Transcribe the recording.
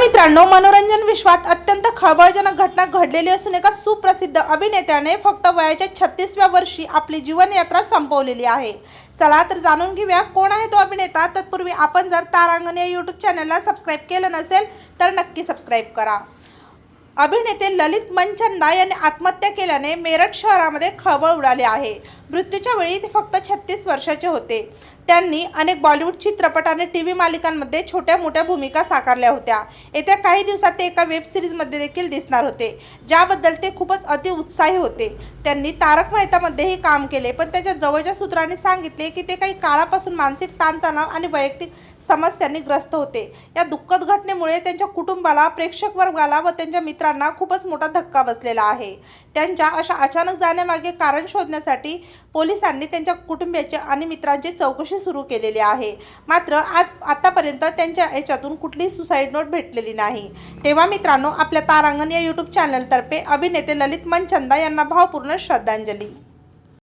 मित्रांनो मनोरंजन विश्वात अत्यंत खळबळजनक घटना घडलेली असून एका सुप्रसिद्ध अभिनेत्याने फक्त वयाच्या छत्तीसव्या वर्षी आपली जीवनयात्रा संपवलेली आहे. चला तर जाणून घेऊया कोण आहे तो अभिनेता. तत्पूर्वी आपण जर तारांगण या यूट्यूब चॅनलला सबस्क्राईब केलं नसेल तर नक्की सबस्क्राईब करा. अभिनेते ललित मनचंदा यांनी आत्महत्या केल्याने मेरठ शहरामध्ये खळबळ उडाली आहे. मृत्यूच्या वेळी ते फक्त छत्तीस वर्षाचे होते. त्यांनी अनेक बॉलिवूड चित्रपट आणि टी व्ही मालिकांमध्ये छोट्या मोठ्या भूमिका साकारल्या होत्या. येत्या काही दिवसात ते एका वेब सिरीजमध्ये देखील दिसणार होते ज्याबद्दल ते खूपच अतिउत्साही होते. त्यांनी तारक मेहतामध्येही काम केले पण त्याच्या जवळच्या सूत्रांनी सांगितले की ते काही काळापासून मानसिक ताणतणाव आणि वैयक्तिक समस्यांनी ग्रस्त होते. या दुःखद घटनेमुळे त्यांच्या कुटुंबाला प्रेक्षक वर्गाला व त्यांच्या मित्रांना खूपच मोठा धक्का बसलेला आहे. त्यांच्या अशा अचानक जाण्यामागे कारण शोधण्यासाठी पोलिसांनी त्यांच्या कुटुंबियाची आणि मित्रांची चौकशी सुरू केलेली आहे. मात्र आज आतापर्यंत त्यांच्या याच्यातून कुठलीही सुसाईड नोट भेटलेली नाही. तेव्हा मित्रांनो आपल्या तारांगण या यूट्यूब चॅनलतर्फे अभिनेते ललित मनचंदा यांना भावपूर्ण श्रद्धांजली.